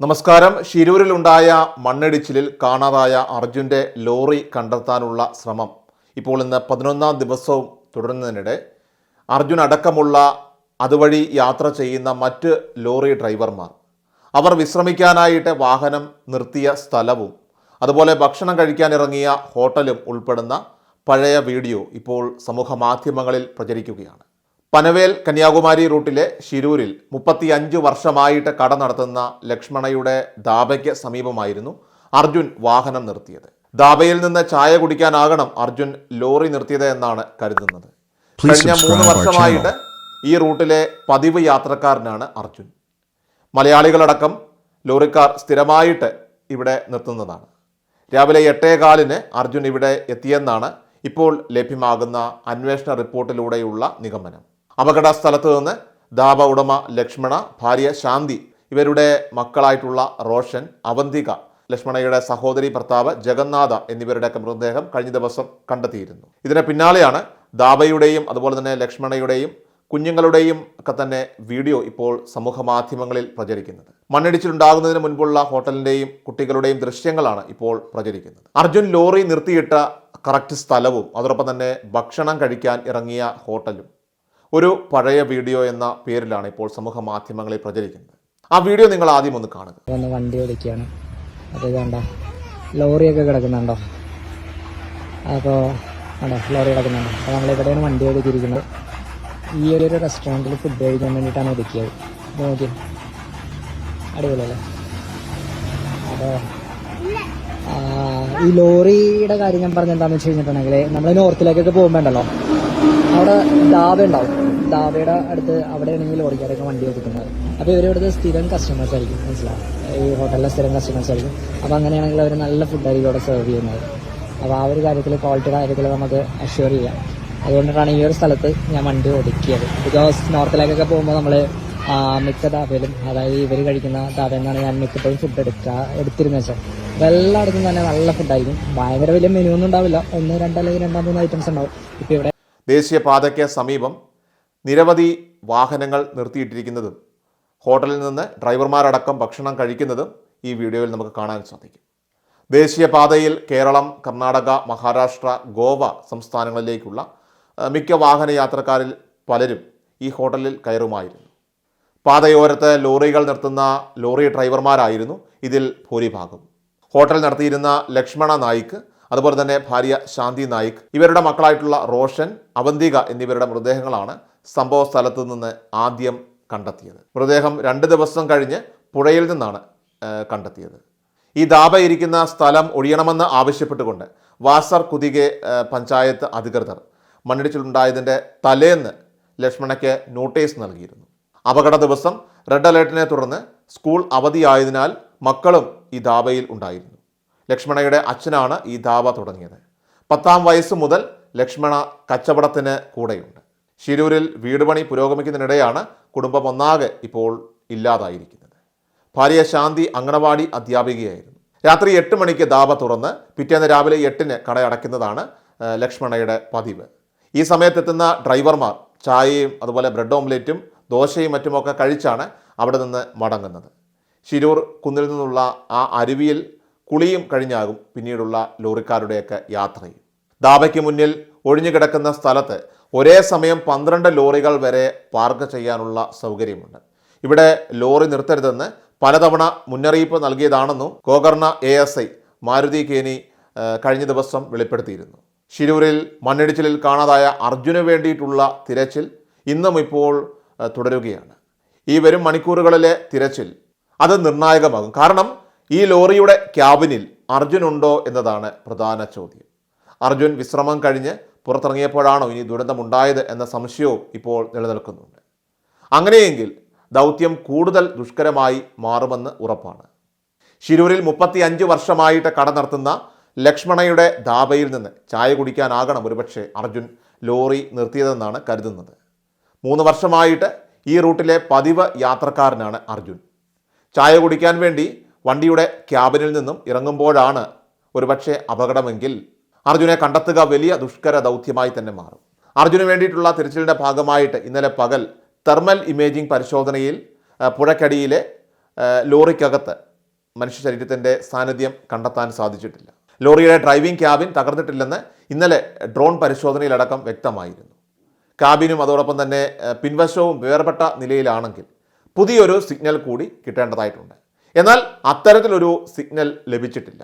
നമസ്കാരം. ഷിരൂരിലുണ്ടായ മണ്ണിടിച്ചിലിൽ കാണാതായ അർജുന്റെ ലോറി കണ്ടെത്താനുള്ള ശ്രമം ഇപ്പോൾ ഇന്ന് പതിനൊന്നാം ദിവസവും തുടരുന്നതിനിടെ അർജുൻ അടക്കമുള്ള അതുവഴി യാത്ര ചെയ്യുന്ന മറ്റ് ലോറി ഡ്രൈവർമാർ. അവർ വിശ്രമിക്കാനായിട്ട് വാഹനം നിർത്തിയ സ്ഥലവും അതുപോലെ ഭക്ഷണം കഴിക്കാൻ ഇറങ്ങിയ ഹോട്ടലും ഉൾപ്പെടുന്ന പഴയ വീഡിയോ ഇപ്പോൾ സമൂഹ മാധ്യമങ്ങളിൽ പ്രചരിക്കുകയാണ്. പനവേൽ കന്യാകുമാരി റൂട്ടിലെ ഷിരൂരിൽ മുപ്പത്തിയഞ്ച് വർഷമായിട്ട് കട നടത്തുന്ന ലക്ഷ്മണയുടെ ദാബയ്ക്ക് സമീപമായിരുന്നു അർജുൻ വാഹനം നിർത്തിയത്. ദാബയിൽ നിന്ന് ചായ കുടിക്കാനാകണം അർജുൻ ലോറി നിർത്തിയത് എന്നാണ് കരുതുന്നത്. കഴിഞ്ഞ മൂന്ന് വർഷമായിട്ട് ഈ റൂട്ടിലെ പതിവ് യാത്രക്കാരനാണ് അർജുൻ. മലയാളികളടക്കം ലോറിക്കാർ സ്ഥിരമായിട്ട് ഇവിടെ നിർത്തുന്നതാണ്. രാവിലെ എട്ടേ കാലിന് അർജുൻ ഇവിടെ എത്തിയെന്നാണ് ഇപ്പോൾ ലഭ്യമാകുന്ന അന്വേഷണ റിപ്പോർട്ടിലൂടെയുള്ള നിഗമനം. അപകട സ്ഥലത്ത് നിന്ന് ദാബ ഉടമ ലക്ഷ്മണ ഭാര്യ ശാന്തി ഇവരുടെ മക്കളായിട്ടുള്ള റോഷൻ അവന്തിക ലക്ഷ്മണയുടെ സഹോദരി ഭർത്താവ് ജഗന്നാഥ എന്നിവരുടെ മൃതദേഹം കഴിഞ്ഞ ദിവസം കണ്ടെത്തിയിരുന്നു. ഇതിന് പിന്നാലെയാണ് ദാബയുടെയും അതുപോലെ തന്നെ ലക്ഷ്മണയുടെയും കുഞ്ഞുങ്ങളുടെയും ഒക്കെ തന്നെ വീഡിയോ ഇപ്പോൾ സമൂഹ മാധ്യമങ്ങളിൽ പ്രചരിക്കുന്നത്. മണ്ണിടിച്ചിലുണ്ടാകുന്നതിന് മുൻപുള്ള ഹോട്ടലിന്റെയും കുട്ടികളുടെയും ദൃശ്യങ്ങളാണ് ഇപ്പോൾ പ്രചരിക്കുന്നത്. അർജുൻ ലോറി നിർത്തിയിട്ട കറക്റ്റ് സ്ഥലവും അതോടൊപ്പം തന്നെ ഭക്ഷണം കഴിക്കാൻ ഇറങ്ങിയ ഹോട്ടലും ഒരു പഴയ വീഡിയോ എന്ന പേരിലാണ് ഇപ്പോൾ സമൂഹ മാധ്യമങ്ങളിൽ പ്രചരിക്കുന്നത്. ആ വീഡിയോ നിങ്ങൾ ആദ്യം ഒന്ന് കാണുക. വണ്ടി ഓടിക്കുകയാണ് അപ്പോൾ ഇതാണ്ട ലോറിയൊക്കെ കിടക്കുന്നുണ്ടോ? അപ്പോൾ കണ്ടോ ലോറി കിടക്കുന്നുണ്ടോ? അപ്പോൾ നമ്മളിവിടെയാണ് വണ്ടി ഓടിച്ചിരിക്കുന്നത്. ഈ ഒരു റെസ്റ്റോറന്റിൽ ഫുഡ് കഴിക്കാൻ വേണ്ടിയിട്ടാണ് ഒതുക്കിയത്. നോക്കി അടിപൊളിയല്ലേ? അപ്പോൾ ഈ ലോറിയുടെ കാര്യം ഞാൻ പറഞ്ഞെന്താണെന്ന് വെച്ച് കഴിഞ്ഞിട്ടുണ്ടെങ്കിൽ നമ്മൾ നോർത്തിലേക്കൊക്കെ പോകുമ്പോണ്ടല്ലോ അവിടെ ദാബ ഉണ്ടാവും. ദാബയുടെ അടുത്ത് അവിടെയാണെങ്കിൽ ലോറിക്കാരൊക്കെ വണ്ടി ഒതുക്കുന്നത് അപ്പോൾ ഇവർ ഇവിടുത്തെ സ്ഥിരം കസ്റ്റമേഴ്സ് ആയിരിക്കും. മനസ്സിലാവും ഈ ഹോട്ടലിലെ സ്ഥിരം കസ്റ്റമേഴ്സ് ആയിരിക്കും. അപ്പോൾ അങ്ങനെയാണെങ്കിൽ അവർ നല്ല ഫുഡായിരിക്കും അവിടെ സെർവ് ചെയ്യുന്നത്. അപ്പോൾ ആ ഒരു കാര്യത്തിൽ ക്വാളിറ്റിയുടെ കാര്യത്തിൽ നമുക്ക് അഷ്യൂർ ചെയ്യാം. അതുകൊണ്ടിട്ടാണ് ഈ ഒരു സ്ഥലത്ത് ഞാൻ വണ്ടി ഒതുക്കിയത്. ബിക്കോസ് നോർത്തിലേക്കൊക്കെ പോകുമ്പോൾ നമ്മൾ മിക്ക ദാബയിലും അതായത് ഇവർ കഴിക്കുന്ന ധാബയിൽ നിന്നാണ് ഞാൻ മിക്കപ്പോഴും ഫുഡ് എടുക്കുക എടുത്തിരുന്നത് വെച്ചാൽ എല്ലായിടത്തും തന്നെ നല്ല ഫുഡായിരിക്കും ഭയങ്കര വലിയ മെനു ഒന്നും ഉണ്ടാവില്ല. ഒന്ന് രണ്ട് അല്ലെങ്കിൽ രണ്ടാം മൂന്ന് ഐറ്റംസ് ഉണ്ടാവും. ഇപ്പോൾ ഇവിടെ ദേശീയപാതയ്ക്ക് സമീപം നിരവധി വാഹനങ്ങൾ നിർത്തിയിട്ടിരിക്കുന്നതും ഹോട്ടലിൽ നിന്ന് ഡ്രൈവർമാരടക്കം ഭക്ഷണം കഴിക്കുന്നതും ഈ വീഡിയോയിൽ നമുക്ക് കാണാൻ സാധിക്കും. ദേശീയപാതയിൽ കേരളം കർണാടക മഹാരാഷ്ട്ര ഗോവ സംസ്ഥാനങ്ങളിലേക്കുള്ള മിക്ക വാഹന യാത്രക്കാരിൽ പലരും ഈ ഹോട്ടലിൽ കയറുമായിരുന്നു. പാതയോരത്ത് ലോറികൾ നിർത്തുന്ന ലോറി ഡ്രൈവർമാരായിരുന്നു ഇതിൽ ഭൂരിഭാഗം ഹോട്ടൽ നടത്തിയിരുന്ന ലക്ഷ്മണ നായിക്ക് അതുപോലെ തന്നെ ഭാര്യ ശാന്തി നായിക്. ഇവരുടെ മക്കളായിട്ടുള്ള റോഷൻ അവന്തിക എന്നിവരുടെ മൃതദേഹങ്ങളാണ് സംഭവ സ്ഥലത്തു നിന്ന് ആദ്യം കണ്ടെത്തിയത്. മൃതദേഹം രണ്ട് ദിവസം കഴിഞ്ഞ് പുഴയിൽ നിന്നാണ് കണ്ടെത്തിയത്. ഈ ദാബ ഇരിക്കുന്ന സ്ഥലം ഒഴിയണമെന്ന് ആവശ്യപ്പെട്ടുകൊണ്ട് വാസർ കുതികെ പഞ്ചായത്ത് അധികൃതർ മണ്ണിടിച്ചിലുണ്ടായതിന്റെ തലേന്ന് ലക്ഷ്മണയ്ക്ക് നോട്ടീസ് നൽകിയിരുന്നു. അപകട ദിവസം റെഡ് അലേർട്ടിനെ തുടർന്ന് സ്കൂൾ അവധിയായതിനാൽ മക്കളും ഈ ദാബയിൽ ഉണ്ടായിരുന്നു. ലക്ഷ്മണയുടെ അച്ഛനാണ് ഈ ധാബ തുടങ്ങിയത്. പത്താം വയസ്സ് മുതൽ ലക്ഷ്മണ കച്ചവടത്തിന് കൂടെയുണ്ട്. ശിരൂരിൽ വീട് പണി പുരോഗമിക്കുന്നതിനിടെയാണ് കുടുംബം ഒന്നാകെ ഇപ്പോൾ ഇല്ലാതായിരിക്കുന്നത്. ഭാര്യ ശാന്തി അങ്കണവാടി അധ്യാപികയായിരുന്നു. രാത്രി എട്ട് മണിക്ക് ധാബ തുറന്ന് പിറ്റേന്ന് രാവിലെ എട്ടിന് കടയടയ്ക്കുന്നതാണ് ആ, ലക്ഷ്മണയുടെ പതിവ്. ഈ സമയത്തെത്തുന്ന ഡ്രൈവർമാർ ചായയും അതുപോലെ ബ്രെഡ് ഓംലെറ്റും ദോശയും മറ്റുമൊക്കെ കഴിച്ചാണ് അവിടെ നിന്ന് മടങ്ങുന്നത്. ശിരൂർ കുന്നിൽ നിന്നുള്ള ആ അരുവിയിൽ കുളിയും കഴിഞ്ഞാകും പിന്നീടുള്ള ലോറിക്കാരുടെയൊക്കെ യാത്രയും. ദാബയ്ക്ക് മുന്നിൽ ഒഴിഞ്ഞുകിടക്കുന്ന സ്ഥലത്ത് ഒരേ സമയം പന്ത്രണ്ട് ലോറികൾ വരെ പാർക്ക് ചെയ്യാനുള്ള സൗകര്യമുണ്ട്. ഇവിടെ ലോറി നിർത്തരുതെന്ന് പലതവണ മുന്നറിയിപ്പ് നൽകിയതാണെന്നും Gokarna A S I Maruti Keni കഴിഞ്ഞ ദിവസം വെളിപ്പെടുത്തിയിരുന്നു. ശിരൂരിൽ മണ്ണിടിച്ചിലിൽ കാണാതായ അർജുന് വേണ്ടിയിട്ടുള്ള തിരച്ചിൽ ഇന്നും ഇപ്പോൾ തുടരുകയാണ്. ഈ വരും മണിക്കൂറുകളിലെ തിരച്ചിൽ അത് നിർണായകമാകും. കാരണം ഈ ലോറിയുടെ ക്യാബിനിൽ അർജുൻ ഉണ്ടോ എന്നതാണ് പ്രധാന ചോദ്യം. അർജുൻ വിശ്രമം കഴിഞ്ഞ് പുറത്തിറങ്ങിയപ്പോഴാണോ ഇനി ദുരന്തമുണ്ടായത് എന്ന സംശയവും ഇപ്പോൾ നിലനിൽക്കുന്നുണ്ട്. അങ്ങനെയെങ്കിൽ ദൗത്യം കൂടുതൽ ദുഷ്കരമായി മാറുമെന്ന് ഉറപ്പാണ്. ശിരൂരിൽ മുപ്പത്തി അഞ്ച് വർഷമായിട്ട് കട നടത്തുന്ന ലക്ഷ്മണയുടെ ധാബയിൽ നിന്ന് ചായ കുടിക്കാനാകണം ഒരുപക്ഷെ അർജുൻ ലോറി നിർത്തിയതെന്നാണ് കരുതുന്നത്. മൂന്ന് വർഷമായിട്ട് ഈ റൂട്ടിലെ പതിവ് യാത്രക്കാരനാണ് അർജുൻ. ചായ കുടിക്കാൻ വേണ്ടി വണ്ടിയുടെ ക്യാബിനിൽ നിന്നും ഇറങ്ങുമ്പോഴാണ് ഒരുപക്ഷെ അപകടമെങ്കിൽ അർജുനെ കണ്ടെത്തുക വലിയ ദുഷ്കര ദൗത്യമായി തന്നെ മാറും. അർജുന് വേണ്ടിയിട്ടുള്ള തിരച്ചിലിന്റെ ഭാഗമായിട്ട് ഇന്നലെ പകൽ തെർമൽ ഇമേജിംഗ് പരിശോധനയിൽ പുഴക്കടിയിലെ ലോറിക്കകത്ത് മനുഷ്യ ശരീരത്തിന്റെ സാന്നിധ്യം കണ്ടെത്താൻ സാധിച്ചിട്ടില്ല. ലോറിയുടെ ഡ്രൈവിംഗ് ക്യാബിൻ തകർന്നിട്ടില്ലെന്ന് ഇന്നലെ ഡ്രോൺ പരിശോധനയിലടക്കം വ്യക്തമായിരുന്നു. ക്യാബിനും അതോടൊപ്പം തന്നെ പിൻവശവും വേർപെട്ട നിലയിലാണെങ്കിൽ പുതിയൊരു സിഗ്നൽ കൂടി കിട്ടേണ്ടതായിട്ടുണ്ട്. എന്നാൽ അത്തരത്തിലൊരു സിഗ്നൽ ലഭിച്ചിട്ടില്ല.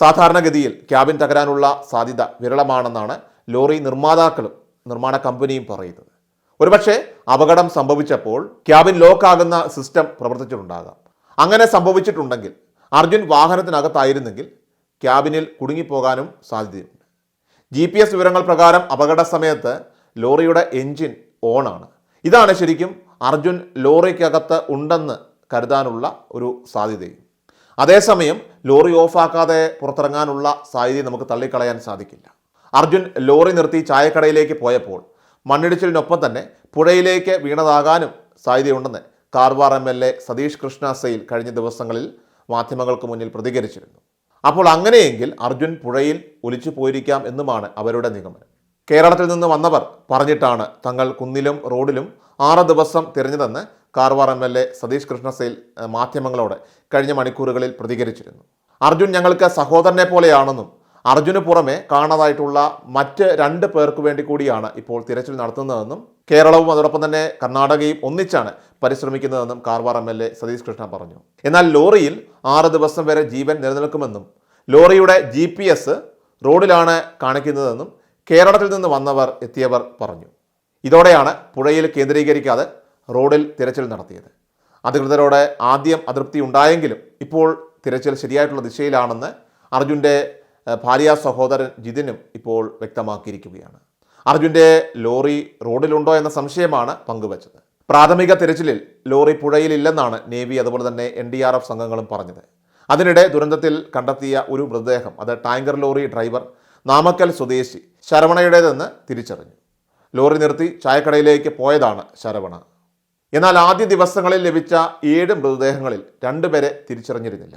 സാധാരണഗതിയിൽ ക്യാബിൻ തകരാനുള്ള സാധ്യത വിരളമാണെന്നാണ് ലോറി നിർമ്മാതാക്കളും നിർമ്മാണ കമ്പനിയും പറയുന്നത്. ഒരുപക്ഷെ അപകടം സംഭവിച്ചപ്പോൾ ക്യാബിൻ ലോക്കാകുന്ന സിസ്റ്റം പ്രവർത്തിച്ചിട്ടുണ്ടാകാം. അങ്ങനെ സംഭവിച്ചിട്ടുണ്ടെങ്കിൽ അർജുൻ വാഹനത്തിനകത്തായിരുന്നെങ്കിൽ ക്യാബിനിൽ കുടുങ്ങിപ്പോകാനും സാധ്യതയുണ്ട്. ജി പി എസ് വിവരങ്ങൾ പ്രകാരം അപകട സമയത്ത് ലോറിയുടെ എൻജിൻ ഓണാണ്. ഇതാണ് ശരിക്കും അർജുൻ ലോറിക്കകത്ത് ഉണ്ടെന്ന് കരുതാനുള്ള ഒരു സാധ്യതയും. അതേസമയം ലോറി ഓഫാക്കാതെ പുറത്തിറങ്ങാനുള്ള സാധ്യത നമുക്ക് തള്ളിക്കളയാൻ സാധിക്കില്ല. അർജുൻ ലോറി നിർത്തി ചായക്കടയിലേക്ക് പോയപ്പോൾ മണ്ണിടിച്ചിലിനൊപ്പം തന്നെ പുഴയിലേക്ക് വീണതാകാനും സാധ്യതയുണ്ടെന്ന് Karwar M L A Satish Krishna Sail കഴിഞ്ഞ ദിവസങ്ങളിൽ മാധ്യമങ്ങൾക്ക് മുന്നിൽ പ്രതികരിച്ചിരുന്നു. അപ്പോൾ അങ്ങനെയെങ്കിൽ അർജുൻ പുഴയിൽ ഒലിച്ചു പോയിരിക്കാം എന്നുമാണ് അവരുടെ നിഗമനം. കേരളത്തിൽ നിന്ന് വന്നവർ പറഞ്ഞിട്ടാണ് തങ്ങൾ കുന്നിലും റോഡിലും ആറ് ദിവസം തിരഞ്ഞതെന്ന് Karwar M L A Satish Krishna Sail മാധ്യമങ്ങളോട് കഴിഞ്ഞ മണിക്കൂറുകളിൽ പ്രതികരിച്ചിരുന്നു. അർജുൻ ഞങ്ങൾക്ക് സഹോദരനെ പോലെയാണെന്നും അർജുന് പുറമെ കാണാതായിട്ടുള്ള മറ്റ് രണ്ട് പേർക്ക് വേണ്ടി കൂടിയാണ് ഇപ്പോൾ തിരച്ചിൽ നടത്തുന്നതെന്നും കേരളവും അതോടൊപ്പം തന്നെ കർണാടകയും ഒന്നിച്ചാണ് പരിശ്രമിക്കുന്നതെന്നും Karwar M L A Satish Krishna പറഞ്ഞു. എന്നാൽ ലോറിയിൽ ആറ് ദിവസം വരെ ജീവൻ നിലനിൽക്കുമെന്നും ലോറിയുടെ ജി പി എസ് റോഡിലാണ് കാണിക്കുന്നതെന്നും കേരളത്തിൽ നിന്ന് വന്നവർ എത്തിയവർ പറഞ്ഞു. ഇതോടെയാണ് പുഴയിൽ കേന്ദ്രീകരിക്കാതെ റോഡിൽ തിരച്ചിൽ നടത്തിയത്. അധികൃതരോട് ആദ്യം അതൃപ്തി ഉണ്ടായെങ്കിലും ഇപ്പോൾ തിരച്ചിൽ ശരിയായിട്ടുള്ള ദിശയിലാണെന്ന് അർജുന്റെ ഭാര്യ സഹോദരൻ ജിതിനും ഇപ്പോൾ വ്യക്തമാക്കിയിരിക്കുകയാണ്. അർജുന്റെ ലോറി റോഡിലുണ്ടോ എന്ന സംശയമാണ് പങ്കുവച്ചത്. പ്രാഥമിക തിരച്ചിലിൽ ലോറി പുഴയിലില്ലെന്നാണ് നേവി അതുപോലെ തന്നെ എൻ ഡി ആർ എഫ് സംഘങ്ങളും പറഞ്ഞത്. അതിനിടെ ദുരന്തത്തിൽ കണ്ടെത്തിയ ഒരു മൃതദേഹം അത് ടാങ്കർ ലോറി ഡ്രൈവർ നാമക്കൽ സ്വദേശി ശരവണയുടേതെന്ന് തിരിച്ചറിഞ്ഞു. ലോറി നിർത്തി ചായക്കടയിലേക്ക് പോയതാണ് ശരവണ. എന്നാൽ ആദ്യ ദിവസങ്ങളിൽ ലഭിച്ച ഏഴ് മൃതദേഹങ്ങളിൽ രണ്ടുപേരെ തിരിച്ചറിഞ്ഞിരുന്നില്ല.